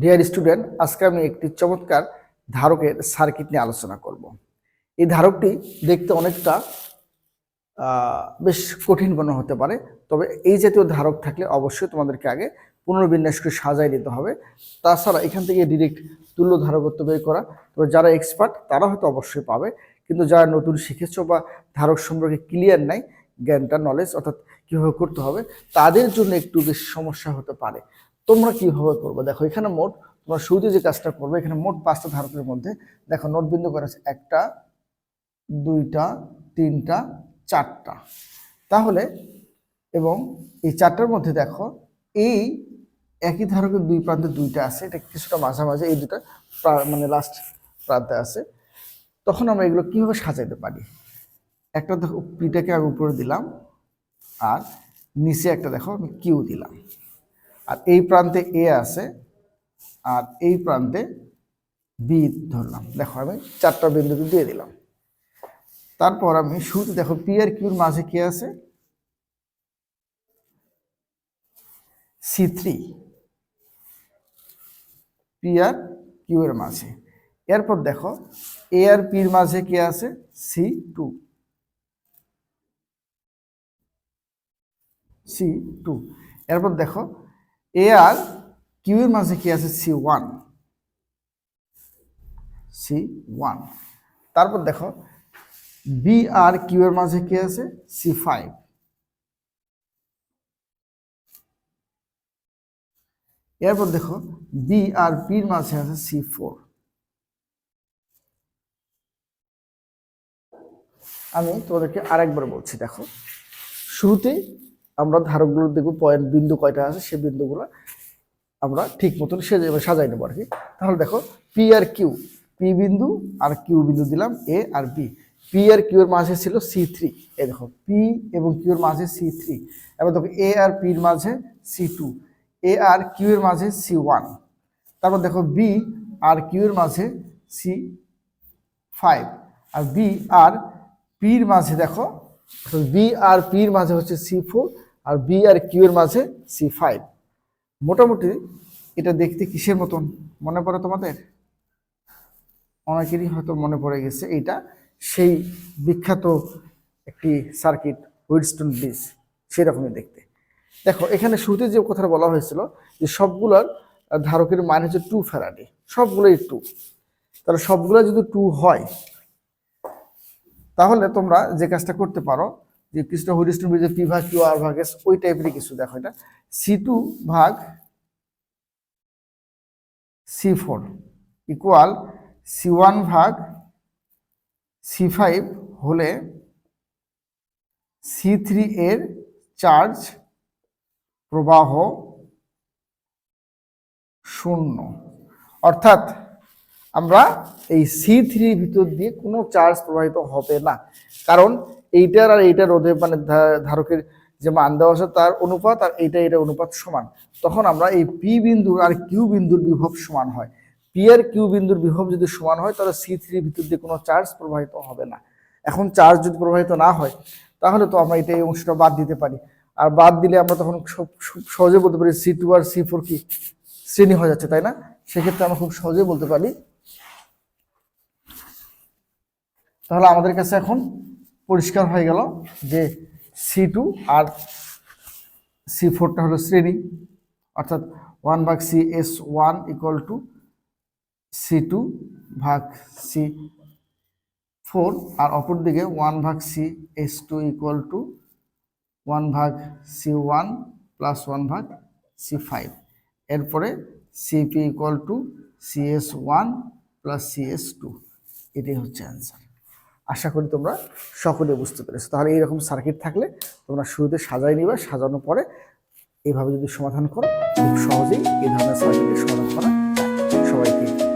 Dear student আজকে আমি একটি চমৎকার ধারকের সার্কিট নিয়ে আলোচনা করব। এই ধারকটি দেখতে অনেকটা বেশ কঠিন মনে হতে পারে, তবে এই জাতীয় ধারক থাকলে অবশ্যই তোমাদেরকে আগে পুনর্বিন্যাস করে সাজাই নিতে হবে। তাছাড়া এখান থেকে ডিরেক্ট তুল্য ধারকত্ব বের করা, তবে যারা এক্সপার্ট তারা হয়তো অবশ্যই পাবে। কিন্তু যারা নতুন শিখেছ বা ধারক সম্পর্কে ক্লিয়ার নাই, জ্ঞানটা নলেজ অর্থাৎ কীভাবে করতে হবে, তাদের জন্য একটু বেশ সমস্যা হতে পারে। তোমরা কীভাবে করবে? দেখো, এখানে মোট তোমরা শুরুতে যে কাজটা করবে, এখানে মোট পাঁচটা ধারকের মধ্যে। দেখো নোট বিন্দু করা আছে একটা, দুইটা, তিনটা, চারটা। তাহলে, এবং এই চারটার মধ্যে দেখো, এই একই ধারকের দুই প্রান্তে দুইটা আছে, এটা কিছুটা মাঝামাঝি, এই দুটা মানে লাস্ট প্রান্তে আছে। তখন আমরা এগুলো কীভাবে সাজাইতে পারি? একটা দেখো, পিটাকে আমি উপরে দিলাম, আর নিচে একটা দেখো, আমি কিউ দিলাম। আর এই প্রান্তে এ আছে, আর এই প্রান্তে বি ধরলাম। দেখো, আমি চারটা বিন্দুকে দিয়ে দিলাম। তারপর আমি শুরুতে দেখো, পি আর কিউর মাঝে কি আছে? C three. পি আর কিউ এর মাঝে। এরপর দেখো, এ আর পির মাঝে কি আছে? C two. C two. এরপর দেখো এ আর কিউ মাঝে কি আছে? C one. C one. তারপর দেখো বি আর কিউ মাঝে কি আছে? C five. এরপর দেখো বি আর পির মাঝে আছে সি ফোর। আমি তোমাদেরকে আরেকবার বলছি, দেখো, শুরুতেই আমরা ধারকগুলো দেখব, পয়েন্ট বিন্দু কয়টা আছে সেই বিন্দুগুলো আমরা ঠিক মতন সেজে সাজাই নেব আর কি। তাহলে দেখো পি আর কিউ পি বিন্দু আর কিউ বিন্দু দিলাম এ আর বি পি আর কিউ এর মাঝে ছিল সি থ্রি এ দেখো পি এবং কিউর মাঝে সি থ্রি এবার দেখো এ আর পির মাঝে সি টু এ আর কিউ এর মাঝে সি ওয়ান তারপর দেখো বি আর কিউ এর মাঝে সি ফাইভ আর বি আর পির মাঝে দেখো বি আর পির মাঝে হচ্ছে সি ফোর আর বি আর কিউ এর মাঝে সি ফাইভ মোটামুটি এটা দেখতে কিসের মতন? মনে পড়ে তোমাদের? অনেকেরই হয়তো মনে পড়ে গেছে এটা সেই বিখ্যাত একটি সার্কিট হুইডস্টোন ব্রিজ সেরকমই দেখতে। দেখো, এখানে শুরুতে যে কথাটা বলা হয়েছিল যে সবগুলোর ধারকের মান হচ্ছে টু ফ্যারাডে সবগুলোই টু তাহলে সবগুলো যদি টু হয়, তাহলে তোমরা যে কাজটা করতে পারো যে কৃষ্ণ হরিস্টন ব্রিজের পি ভাগ কিউ আর ভাগ, এস, ওই টাইপেরই কিছু দেখো এটা। সি টু ভাগ C four equal C one ভাগ সি ফাইভ হলে সি থ্রি এর চার্জ প্রবাহ শূন্য। অর্থাৎ আমরা এই সি থ্রির ভিতর দিয়ে কোনো চার্জ প্রবাহিত হবে না। কারণ এইটার আর এইটার রোধে মানে ধারকের যে মান দেওয়া আছে তার অনুপাত আর এইটা এটা অনুপাত সমান। তখন আমরা এই পি বিন্দুর আর কিউ বিন্দুর বিভব সমান হয়। পি আর কিউ বিন্দুর বিভব যদি সমান হয়, তাহলে সি থ্রির ভিতর দিয়ে কোনো চার্জ প্রবাহিত হবে না। এখন চার্জ যদি প্রবাহিত না হয়, তাহলে তো আমরা এটা এই অংশটা বাদ দিতে পারি। আর বাদ দিলে আমরা তখন খুব সহজে বলতে পারি সি টু আর সি ফোর কি শ্রেণি হয়ে যাচ্ছে, তাই না? সেক্ষেত্রে আমরা খুব সহজে বলতে পারি। তাহলে আমাদের কাছে এখন পরিষ্কার হয়ে গেল যে সি টু আর সি ফোরটা হলো শ্রেণি। অর্থাৎ ওয়ান ভাগ C S one equal to C two ভাগ সি ফোর আর অপর দিকে ওয়ান ভাগ C S two equal to one ভাগ সি ওয়ান প্লাস ওয়ান ভাগ সি ফাইভ এরপরে CP equal to C S one plus C S two এটাই হচ্ছে অ্যান্সার আশা করি তোমরা সকলে বুঝতে পেরেছ। তাহলে এইরকম সার্কিট থাকলে তোমরা শুরুতে সাজাই নিবে, সাজানোর পরে এভাবে যদি সমাধান করো, খুব সহজেই এই ধরনের সার্কিটের সমাধান করা সবাইকে